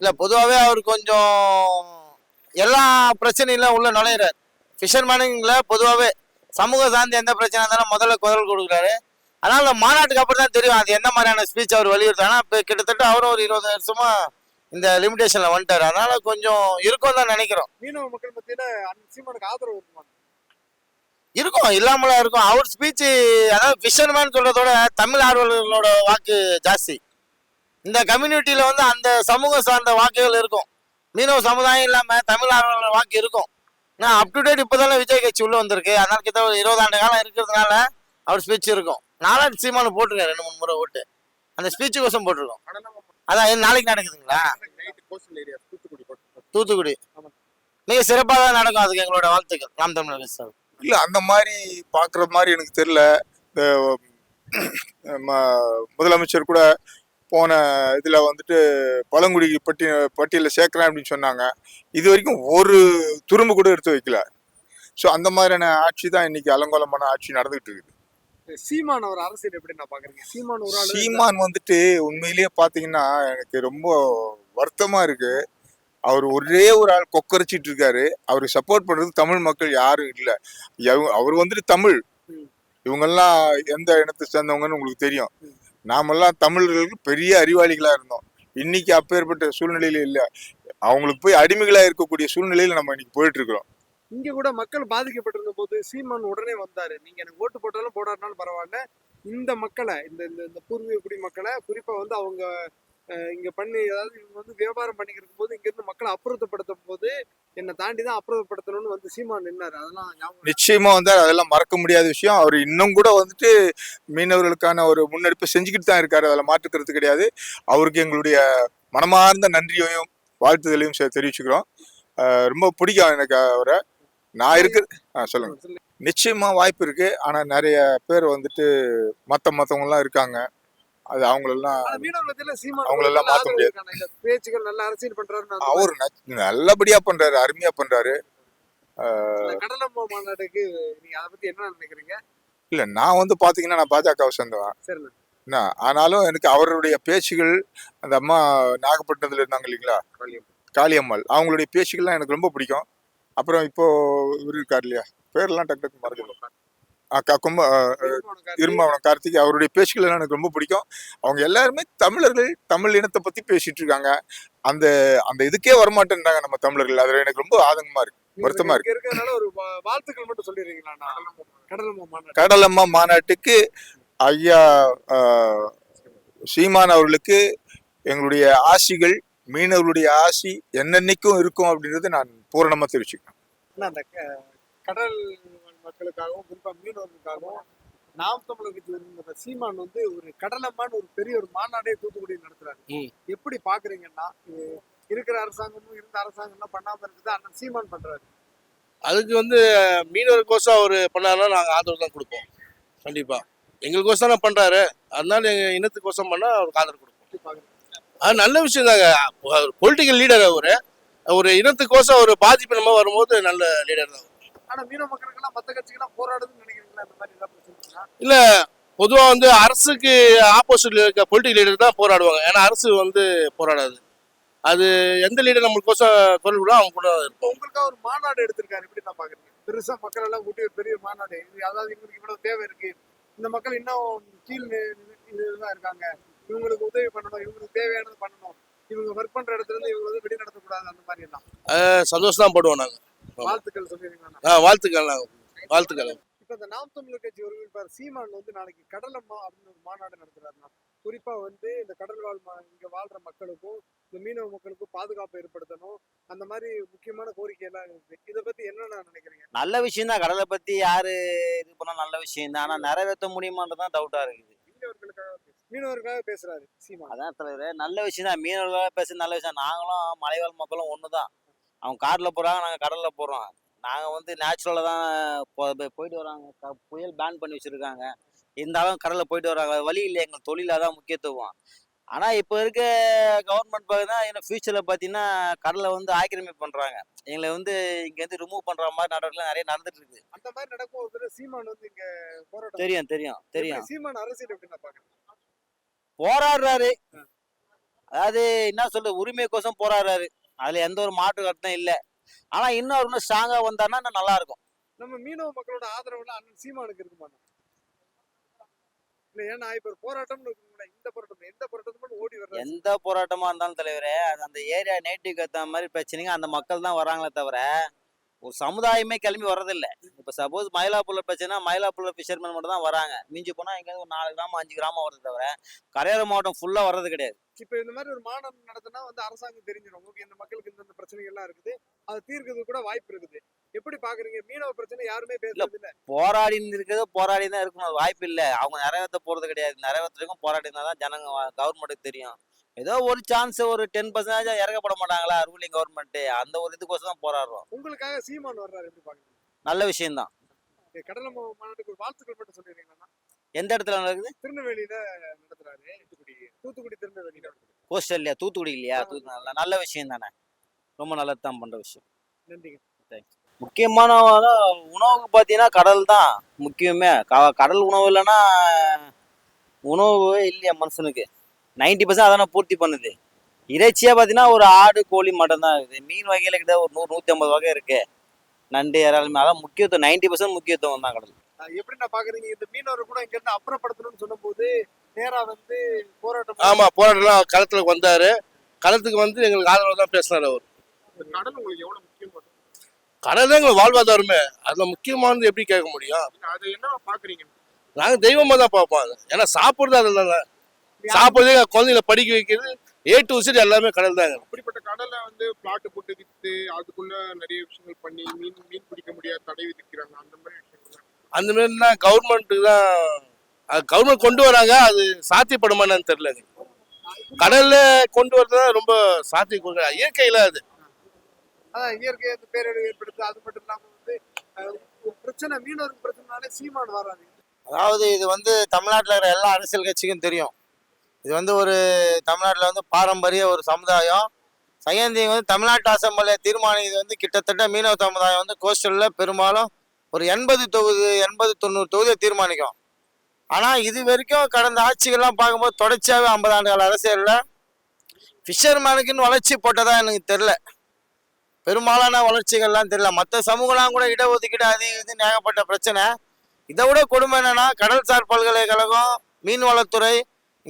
இல்ல பொதுவாகவே அவர் கொஞ்சம் எல்லா பிரச்சனையிலும் உள்ள நுழையிறார். ஃபிஷர்மேனுங்கள பொதுவாகவே சமூக சார்ந்த எந்த பிரச்சனை இருந்தாலும் முதல்ல குரல் கொடுக்குறாரு. அதனால மாநாட்டுக்கு அப்புறம் தான் தெரியும் அது எந்த மாதிரியான ஸ்பீச் அவர் வலியுறுத்தாரு ஆனா இப்போ கிட்டத்தட்ட அவரும் ஒரு இருபது வருஷமா இந்த லிமிடேஷன்ல வந்துட்டாரு. அதனால கொஞ்சம் இருக்கும் தான் நினைக்கிறோம். மீனவ மக்கள் மத்தியில சீமானுக்கு ஆதரவு இருக்குமா? இருக்கும் இல்லாமல இருக்கும். அவர் ஸ்பீச் அதாவது ஃபிஷர்மேன் சொல்றதோட தமிழ் ஆர்வலர்களோட வாக்கு ஜாஸ்தி. இந்த கம்யூனிட்டியில் வந்து அந்த சமூகம் சார்ந்த வாக்குகள் இருக்கும். மீனவ சமுதாயம் இல்லாமல் தமிழ் வாக்கு இருக்கும். நான் அப் டு டேட் இப்போதானே விஜய் கட்சி உள்ளே வந்திருக்கு. அதனால கிட்ட ஒரு இருபது ஆண்டு காலம் இருக்கிறதுனால அவர் ஸ்பீச் இருக்கும். நாலாண்டு சீமானு போட்டிருக்கேன் ரெண்டு மூணு முறை ஓட்டு. அந்த ஸ்பீச்சு கோசம் போட்டிருக்கோம். அதான் நாளைக்கு நடக்குதுங்களா? நைட்டு தூத்துக்குடி. தூத்துக்குடி மிக சிறப்பாக தான் நடக்கும் அதுக்கு எங்களோட வாழ்த்துக்கள். நாம் தமிழர் சார். இல்லை அந்த மாதிரி பார்க்குற மாதிரி எனக்கு தெரியல. இந்த ம- முதலமைச்சர் கூட போன இதுல வந்துட்டு பழங்குடி பட்டி பட்டியலில் சேர்க்கிறேன் அப்படின்னு சொன்னாங்க. இது வரைக்கும் ஒரு துரும்பு கூட எடுத்து வைக்கல. ஸோ அந்த மாதிரியான ஆட்சி தான் இன்னைக்கு அலங்கோலமான ஆட்சி நடந்துகிட்டு இருக்குது. சீமான் அவர் அரசியல் எப்படி நான் பாக்குறீங்க? சீமான் ஒரு சீமான் வந்துட்டு உண்மையிலேயே பாத்தீங்கன்னா எனக்கு ரொம்ப வருத்தமா இருக்கு. அவர் ஒரே ஒரு ஆள் கொக்கரிச்சிட்டு இருக்காரு. அவருக்கு சப்போர்ட் பண்றது தமிழ் மக்கள் யாரும் இல்ல. அவர் வந்துட்டு தமிழ். இவங்கெல்லாம் எந்த இனத்தை சேர்ந்தவங்கன்னு உங்களுக்கு தெரியும். நாமெல்லாம் தமிழர்களுக்கு பெரிய அறிவாளிகளா இருந்தோம். இன்னைக்கு அப்பேற்பட்ட சூழ்நிலையில இல்ல. அவங்களுக்கு போய் அடிமைகளா இருக்கக்கூடிய சூழ்நிலையில நம்ம இன்னைக்கு போயிட்டு இருக்கிறோம் இங்க கூட மக்கள் பாதிக்கப்பட்டிருந்த போது சீமான் உடனே வந்தாரு. நீங்க எனக்கு ஓட்டு போட்டாலும் போடாருனாலும் பரவாயில்ல. இந்த மக்களை இந்த இந்த பூர்வீக குடி மக்களை குறிப்பா வந்து அவங்க இங்க பண்ணி அதாவது இவங்க வந்து வியாபாரம் பண்ணிக்கிட்டு போது இங்க இருந்து மக்களை அப்புறப்படுத்தும் போது என்னை தாண்டி தான் அப்புறப்படுத்தணும்னு வந்து சீமான் நின்னாரு. அதெல்லாம் நிச்சயமா வந்து அதெல்லாம் மறக்க முடியாத விஷயம். அவர் இன்னும் கூட வந்துட்டு மீனவர்களுக்கான ஒரு முன்னெடுப்பு செஞ்சுக்கிட்டு தான் இருக்காரு. அதில் மாற்றுக்கிறது கிடையாது. அவருக்கு எங்களுடைய மனமார்ந்த நன்றியையும் வாழ்த்துதலையும் தெரிவிச்சுக்கிறோம். ரொம்ப பிடிக்கும் எனக்கு அவரை. நான் இருக்கு. ஆ, சொல்லுங்க. நிச்சயமா வாய்ப்பு இருக்கு. ஆனா நிறைய பேர் வந்துட்டு மத்த மத்தவங்க எல்லாம் இருக்காங்க. அது அவங்களெல்லாம் அவங்களெல்லாம் ஆதரவு முடியாது. பேச்சுகள் நல்ல அரசியல் அந்த அவர் நல்லபடியா பண்றாரு அருமையா பண்றாரு. இந்த கடலம்மா மாநாட்டுக்கு நீங்க அதை பத்தி என்ன நினைக்கிறீங்க? இல்ல நான் வந்து பாத்தீங்கன்னா நான் பாஜகவை சேர்ந்தவன். சரிண்ணா என்ன ஆனாலும் எனக்கு அவருடைய பேச்சுகள் அந்த அம்மா நாகப்பட்டினத்துல இருந்தாங்க இல்லைங்களா? காளியம்மாள். அவங்களுடைய பேச்சுகள்லாம் எனக்கு ரொம்ப பிடிக்கும். அப்புறம் இப்போ இவர் இருக்கார் இல்லையா? பேர்லாம் டக்கு டக்கு மறந்துடும் கும்ப இருமாவனம் கார்த்திக். அவருடைய பேச்சுகள் எல்லாம் எனக்கு ரொம்ப பிடிக்கும். அவங்க எல்லாருமே தமிழர்கள் தமிழ் இனத்தை பத்தி பேசிட்டு இருக்காங்க. அந்த அந்த இதுக்கே வரமாட்டேன்றாங்க நம்ம தமிழர்கள். அதுல எனக்கு ரொம்ப ஆதங்கமா இருக்கு. வருத்தமா இருக்கு. கடலம்மா மாநாடு கடலம்மா மாநாட்டுக்கு ஐயா சீமான் அவர்களுக்கு எங்களுடைய ஆசிகள் மீனவர்களுடைய ஆசி என்னென்னைக்கும் இருக்கும் அப்படின்றத நான் பூரணமா தெரிவிச்சுக்கிறேன். கடல் மக்களுக்காகவும் குறிப்பா மீனவர்களுக்காகவும் நாம் தமிழர் கட்சியில் இருந்த சீமான் வந்து ஒரு கடலம்மான்னு ஒரு பெரிய ஒரு மாநாடே தூத்துக்குடி நடத்துறாரு. எப்படி பாக்குறீங்கன்னா இருக்கிற அரசாங்கமும் இருந்த அரசாங்கம்லாம் பண்ணாம இருக்குது அண்ணன் சீமான் பண்றாரு. அதுக்கு வந்து மீனவருக்கோசம் அவர் பண்ணாருன்னா நாங்கள் ஆதரவு தான் கொடுப்போம். கண்டிப்பாக எங்களுக்கோசம் தான் பண்ணுறாரு அதனால எங்கள் இனத்துக்கோசம் பண்ணால் அவருக்கு ஆதரவு கொடுப்போம். அது நல்ல விஷயம் தாங்க. பொலிட்டிக்கல் லீடர் அவர். ஒரு இனத்துக்கோசம் ஒரு பாதிப்பு நம்ம வரும்போது நல்ல லீடர் தான் ஆனா மீனவ மக்களுக்கெல்லாம் மத்த கட்சிகள்லாம் போராடுதுன்னு நினைக்கிறீங்களா? இந்த மாதிரி ஏதாவது பிரச்சனை? இல்லை பொதுவாக வந்து அரசுக்கு ஆப்போசிட்ல இருக்க பொலிட்டிக்கல் லீடர் தான் போராடுவாங்க. ஏன்னா அரசு வந்து போராடாது. அது எந்த லீடர் நம்மளுக்கோசம் குரல் விட அவங்க கூட இப்போ உங்களுக்காக ஒரு மாநாடு எடுத்திருக்காரு. எப்படி நான் பாக்குறீங்க பெருசா மக்கள் எல்லாம் கூட்டி ஒரு பெரிய மாநாடு. இது அதாவது இவங்களுக்கு இவ்வளவு தேவை இருக்கு. இந்த மக்கள் இன்னும் கீழ் இதுதான் இருக்காங்க. இவங்களுக்கு உதவி பண்ணணும். இவங்களுக்கு தேவையானது பண்ணணும். இவங்க ஒர்க் பண்ற இடத்துல இருந்து இவங்க வந்து வெளி நடத்தக்கூடாது அந்த மாதிரி எல்லாம். சந்தோஷம் தான் போடுவோம் நாங்கள் வாழ்த்துக்கள் சொல்லிருக்கீங்களா? வாழ்த்துக்கள் வாழ்த்துக்கள் இப்ப இந்த நாம் தமிழர் கட்சி ஒருங்கிணைப்பார் சீமான் வந்து நாளைக்கு கடலம்மா அப்படின்னு ஒரு மாநாடு நடத்துறாருன்னா குறிப்பா வந்து இந்த கடல் வாழ் ம- இங்க வாழ்ற மக்களுக்கும் இந்த மீனவ மக்களுக்கும் பாதுகாப்பு ஏற்படுத்தணும். அந்த மாதிரி முக்கியமான கோரிக்கை எல்லாம் இருக்கு. இதை பத்தி என்னென்ன நினைக்கிறீங்க? நல்ல விஷயம் தான் கடலை பத்தி யாரு இது பண்ணா நல்ல விஷயம் தான் ஆனா நிறைவேற்ற முடியுமான்றது தான் டவுட்டா இருக்குது. மீனவர்களுக்காக மீனவருக்காக பேசுறாரு சீமான். அதான் தலைவரே நல்ல விஷயம் தான் மீனவர்களாக பேச நல்ல விஷயம். நாங்களும் மலைவாழ் மக்களும் ஒன்று தான் அவங்க காட்டில் போகிறாங்க நாங்கள் கடலில் போகிறோம் நாங்கள் வந்து நேச்சுரலாக தான் போயிட்டு வராங்க. புயல் பேன் பண்ணி வச்சுருக்காங்க. இருந்தாலும் கடலில் போயிட்டு வராங்க. வழி இல்லை எங்கள் தொழிலாக தான் முக்கியத்துவம். ஆனால் இப்போ இருக்க கவர்மெண்ட் பார்த்தீங்கன்னா என்ன ஃபியூச்சரில் பார்த்தீங்கன்னா கடலை வந்து ஆக்கிரமிப்பு பண்ணுறாங்க எங்களை வந்து இங்கேருந்து ரிமூவ் பண்ணுற மாதிரி நடவடிக்கை நிறைய நடந்துட்டு இருக்குது அந்த மாதிரி நடக்கும் சீமான் வந்து இங்க போராட்டம் தெரியும் தெரியும் தெரியும். சீமான் அரசியல் போராடுறாரு. அதாவது என்ன சொல்ற உரிமைக்கோசம் போராடுறாரு. அதுல எந்த ஒரு மாற்று கருத்தும் இல்ல. ஆனா இன்னும் இன்னும் ஸ்ட்ராங்கா வந்தாருன்னா இன்னும் நல்லா இருக்கும். நம்ம மீனவ மக்களோட ஆதரவுல அண்ணன் சீமானுக்கு இருக்குமா இல்ல ஏன்னா இப்ப போராட்டம்னு இந்த போராட்டம் எந்த போராட்டத்துக்கு ஓடி வர்றாரு எந்த போராட்டமா இருந்தாலும் தலைவரே அது அந்த ஏரியா நேட்டிவ்க்கு ஏற்ற மாதிரி பிரச்சனைங்க அந்த மக்கள் தான் வராங்களே தவிர ஒரு சமுதாயமே கிளம்பி வர்றதில்ல. இப்போ சப்போஸ் மயிலாப்பூர்ல பிரச்சனை மயிலாப்பூர்ல ஃபிஷர்மேன் மட்டும் தான் வராங்க. மிஞ்சி போனா இங்க ஒரு நாலு கிராமம் அஞ்சு கிராமம் வருது தவிர கரையோர மாவட்டம் ஃபுல்லா வர்றது கிடையாது. இப்ப இந்த மாதிரி ஒரு மாநாடு நடத்தினா வந்து அரசாங்கம் தெரிஞ்சிடும். ஓகே இந்த மக்களுக்கு இந்த பிரச்சனைகள் எல்லாம் இருக்குது. அதை தீர்க்கிறது கூட வாய்ப்பு இருக்குது. எப்படி பாக்குறீங்க? மீனவ பிரச்சனை யாருமே பேசுறது இல்ல. போராடி இருக்கிறது போராடி தான் இருக்கணும் வாய்ப்பு இல்லை. அவங்க நிறைவேற்ற போறது கிடையாது. நிறைவேற்றுறதுக்கும் போராடி தான் ஜனங்க கவர்மெண்ட்டுக்கு தெரியும். ஏதோ ஒரு சான்ஸ் ஒரு டென் பர்சன்டேஜ் இறக்கப்பட மாட்டாங்களா ரூலிங் கவர்மெண்ட் அந்த ஒரு இதுக்கோசம் தான் போராடுறோம். உங்களுக்காக சீமான் வர்றாரு எப்படி பாக்குறீங்க? நல்ல விஷயம்தான். கடலை மாநாட்டுக்கு வாழ்த்துக்கள் மட்டும் சொல்லிடுறீங்களா எந்த இடத்துல நடக்குது? திருநெல்வேலியில நடத்துறாரு தூத்துக்குடி தூத்துக்குடி திருநெல்வேலி கோஸ்டல் இல்லையா? தூத்துக்குடி இல்லையா? நல்ல நல்ல விஷயம் தானே ரொம்ப நல்லது தான் பண்ற விஷயம். நன்றிங்க. முக்கியமான உணவுக்கு பார்த்தீங்கன்னா கடல் தான் முக்கியமே கடல் உணவு இல்லைன்னா உணவு இல்லையா மனுஷனுக்கு? நைன்டி பர்சன்ட் அதானே பூர்த்தி பண்ணுது. இறைச்சியாக பார்த்தீங்கன்னா ஒரு ஆடு கோழி மட்டன் தான் இருக்குது. மீன் வகையில் கிட்ட ஒரு நூறு நூற்றி ஐம்பது வகை இருக்கு. நண்டு இறாலுமே அதான் முக்கியத்துவம் நைன்டி பர்சன்ட் முக்கியத்துவம் தான் கடல் எப்படி நான் பாக்குறீங்க? இந்த மீனவர் கூட இங்க இருந்து அப்புறப்படுத்தணும்னு சொன்னபோது நேரா வந்து போராட்டம் ஆமா போராட்டம்லாம் களத்துல வந்தாரு. களத்துக்கு வந்து எங்களுக்கு ஆதரவு தான் பேசினாரு அவர். கடல் உங்களுக்கு எவ்வளவு முக்கியம்? கடல் தான் எங்களுக்கு வாழ்வாதாரமே. அதுல முக்கியமானது எப்படி கேட்க முடியும்? அதை என்ன பாக்குறீங்க? நாங்க தெய்வமா தான் பார்ப்போம் ஏன்னா சாப்பிடுறது அதில் சாப்பிடுறது குழந்தைகளை படிக்க வைக்கிறது ஏ டு சைடு எல்லாமே கடல் தாங்க அப்படிப்பட்ட கடலை வந்து பிளாட் போட்டு வித்து அதுக்குள்ள நிறைய விஷயங்கள் பண்ணி மீன் மீன் பிடிக்க முடியாத தடை விதிக்கிறாங்க. அந்த மாதிரி விஷயங்கள் அந்த மாதிரிலாம் கவர்மெண்ட்டுக்கு தான் அது கவர்மெண்ட் கொண்டு வராங்க அது சாத்தியப்படுமா என்னன்னு தெரியல கடல்ல கொண்டு வரது தான் ரொம்ப சாத்தியம் இயற்கையில அது. அதான் இயற்கை அந்த பேரழிவு ஏற்படுத்து அது மட்டும் இல்லாம வந்து பிரச்சனை மீனவருக்கு பிரச்சனைனாலே சீமான் வராது அதாவது இது வந்து தமிழ்நாட்டில் இருக்கிற எல்லா அரசியல் கட்சிக்கும் தெரியும். இது வந்து ஒரு தமிழ்நாட்டில் வந்து பாரம்பரிய ஒரு சமுதாயம். சயந்தி வந்து தமிழ்நாட்டு அசம்பிளை தீர்மானம் இது வந்து கிட்டத்தட்ட மீனவ சமுதாயம் வந்து கோஸ்டலில் பெரும்பாலும் ஒரு எண்பது தொகுதி எண்பது தொண்ணூறு தொகுதியை தீர்மானிக்கும். ஆனால் இது வரைக்கும் கடந்த ஆட்சிகள்லாம் பார்க்கும்போது தொடர்ச்சியாகவே ஐம்பது ஆண்டுகள் அரசியலில் ஃபிஷர்மேனுக்குன்னு வளர்ச்சி போட்டதா எனக்கு தெரில பெரும்பாலான வளர்ச்சிகள்லாம் தெரியல. மற்ற சமூகம்லாம் கூட இடஒதுக்கீடு அது இது ஏகப்பட்ட பிரச்சனை. இதை விட கொடுமை என்னன்னா கடல்சார் பல்கலைக்கழகம் மீன்வளத்துறை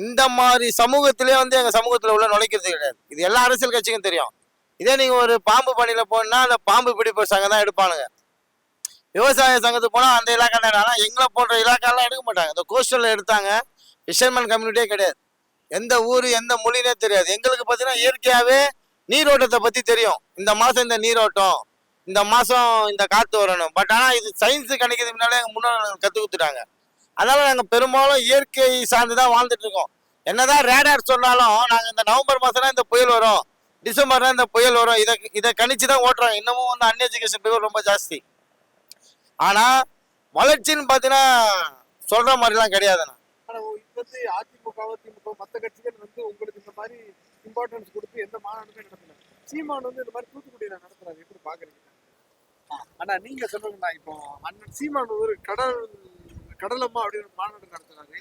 இந்த மாதிரி சமூகத்திலே வந்து எங்க சமூகத்துல உள்ள நுழைக்கிறது கிடையாது. இது எல்லா அரசியல் கட்சிக்கும் தெரியும். இதே நீங்க ஒரு பாம்பு பணியில போனா அந்த பாம்பு பிடிப்பு சங்கம் தான் எடுப்பானுங்க. விவசாய சங்கத்துக்கு போனா அந்த இலாக்கா தான் எங்களை போன்ற இலாக்காலாம் எடுக்க மாட்டாங்க. இந்த கோஸ்டல்ல எடுத்தாங்க ஃபிஷர்மேன் கம்யூனிட்டியே கிடையாது. எந்த ஊர் எந்த மொழினே தெரியாது. எங்களுக்கு பார்த்தீங்கன்னா இயற்கையாவே நீரோட்டத்தை பத்தி தெரியும். இந்த மாசம் இந்த நீரோட்டம் இந்த மாசம் இந்த காத்து வரணும். பட் ஆனா இது சயின்ஸ் கணிக்கிறது முன்னாலே எங்க முன்னோர்கள் கத்து கொடுத்துட்டாங்க. அதனால நாங்க பெரும்பாலும் இயற்கை சார்ந்து தான் வாழ்ந்துட்டு இருக்கோம். என்னதான் ரேடார் சொன்னாலும் நாங்க இந்த நவம்பர் மாசம்னா இந்த புயல் வரும். டிசம்பர்னா இந்த புயல் வரும். இதை இதை கணிச்சு தான் ஓட்டுறோம். இன்னமும் வந்து அன்எஜுகேஷன் பீப்புள் ரொம்ப ஜாஸ்தி. ஆனா வளர்ச்சின்னு பாத்தீங்கன்னா சொல்ற மாதிரிலாம் கிடையாதுண்ணா. வந்து அதிமுக திமுக மத்த கட்சிகள் வந்து உங்களுக்கு இந்த மாதிரி இம்பார்ட்டன்ஸ் கொடுத்து எந்த மாநாடுமே நடத்தல சீமான் வந்து இந்த மாதிரி தூத்துக்குடியில நடத்துறாரு. எப்படி பாக்குறீங்க? ஆனா நீங்க சொல்லுங்கண்ணா. இப்போ அண்ணன் சீமான் ஒரு கடல் கடலம்மா அப்படின்னு மாநாடு நடத்துறாரு.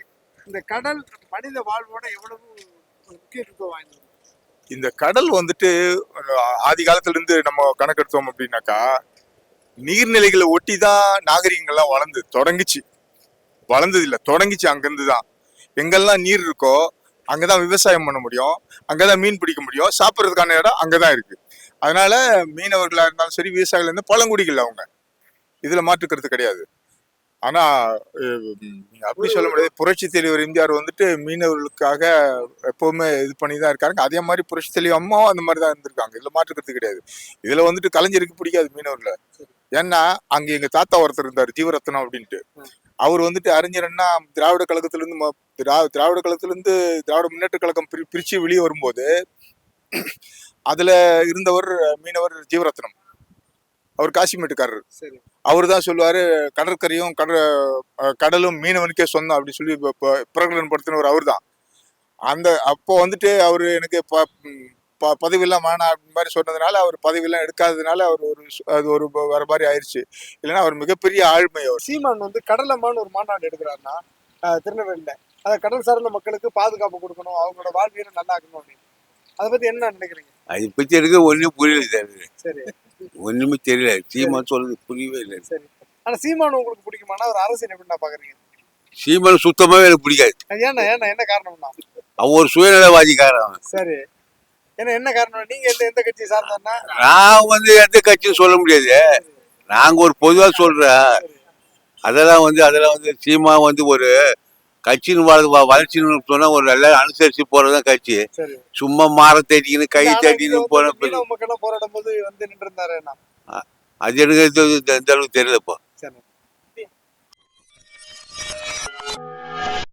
இந்த கடல் மனித வாழ்வோட எவ்வளவு முக்கியத்துவம் வாய்ந்தது? இந்த கடல் வந்துட்டு ஆதி காலத்துல இருந்து நம்ம கணக்கெடுத்தோம் அப்படின்னாக்கா நீர்நிலைகளை ஒட்டி தான் நாகரிகங்கள்லாம் வளர்ந்து தொடங்குச்சு. வளர்ந்தது இல்லை தொடங்கிச்சு அங்கிருந்து தான் எங்கெல்லாம் நீர் இருக்கோ அங்கதான் விவசாயம் பண்ண முடியும் அங்கதான் மீன் பிடிக்க முடியும் சாப்பிட்றதுக்கான இடம் அங்கதான் இருக்கு. அதனால மீனவர்களா இருந்தாலும் சரி விவசாயிகள் இருந்து பழங்குடிகள் அவங்க. இதுல மாற்றுக்கிறது கிடையாது. ஆனா அப்படி சொல்ல முடியாது. புரட்சி தலைவர் எம்ஜிஆர் வந்துட்டு மீனவர்களுக்காக எப்பவுமே இது பண்ணி தான் இருக்காங்க அதே மாதிரி புரட்சி தலைவர் அம்மாவும் அந்த மாதிரி தான் இருந்திருக்காங்க. இதுல மாற்றுக்கிறது கிடையாது. இதுல வந்துட்டு கலைஞருக்கு பிடிக்காது மீனவர்களை. ஏன்னா அங்க எங்க தாத்தா ஒருத்தர் இருந்தார் ஜீவரத்னம் அப்படின்ட்டு. அவர் வந்துட்டு அறிஞர்னா திராவிட கழகத்துல இருந்து ம- திரா- திராவிட கழகத்துல இருந்து திராவிட முன்னேற்ற கழகம் பிரி- பிரிச்சு வெளியே வரும்போது அதுல இருந்தவர் மீனவர் ஜீவரத்னம் அவர் காசிமேட்டுக்காரர். சரி. அவர் தான் சொல்லுவாரு கடற்கரையும் கடல் கடலும் மீனவனுக்கே சொந்தம் அப்படின்னு சொல்லி ப- ப- பிரகடனப்படுத்தினவர் அவர் தான் அந்த அப்போ வந்துட்டு அவர் எனக்கு ப ப பதவியெல்லாம் வேணாம் அப்படின்னு மாதிரி சொன்னதுனால அவர் பதவியெல்லாம் எடுக்காததுனால அவர் ஒரு அது ஒரு வேற மாதிரி ஆயிடுச்சு இல்லைன்னா அவர் மிகப்பெரிய ஆழ்மை அவர். சீமான் வந்து கடலம்மான்னு ஒரு மாநாடு எடுக்கிறாருன்னா திருநெல்வேலியில. அதை கடல் சார்ந்த மக்களுக்கு பாதுகாப்பு கொடுக்கணும் அவங்களோட வாழ்வியலை நல்லா இருக்கணும் அப்படின்னு. அதை பத்தி என்ன நினைக்கிறீங்க? அதை பத்தி எனக்கு ஒன்றும் புரியல சரி. ஒண்ணுமே தெரியல. சீமான் சொல்றது புரியவே இல்லை. சரி. ஆனா சீமான் உங்களுக்கு பிடிக்குமானா ஒரு அரசியல் எப்படின்னா பாக்குறீங்க? சீமான் சுத்தமாவே எனக்கு பிடிக்காது. ஏன்னா ஏன்னா என்ன காரணம்னா? அவன் ஒரு சுயநலவாதிக்காரன் சரி. ஏன்னா என்ன காரணம் நீங்க எந்த எந்த கட்சியை சார்ந்தா நான் வந்து எந்த கட்சியும் சொல்ல முடியாது. நாங்க ஒரு பொதுவா சொல்றேன். அதெல்லாம் வந்து அதெல்லாம் வந்து சீமா வந்து ஒரு கட்சின்னு வளர்ச்சின்னு சொன்னா ஒரு நல்லா அனுசரிச்சு போறதுதான் கட்சி. சும்மா மாற தேடிக்கின்னு கை வந்து போன எல்லாம் போராடும் போது வந்து நின்று இருந்தாரு அது எனக்கு எந்த- எந்த அளவுக்கு தெரியலப்பா சரி.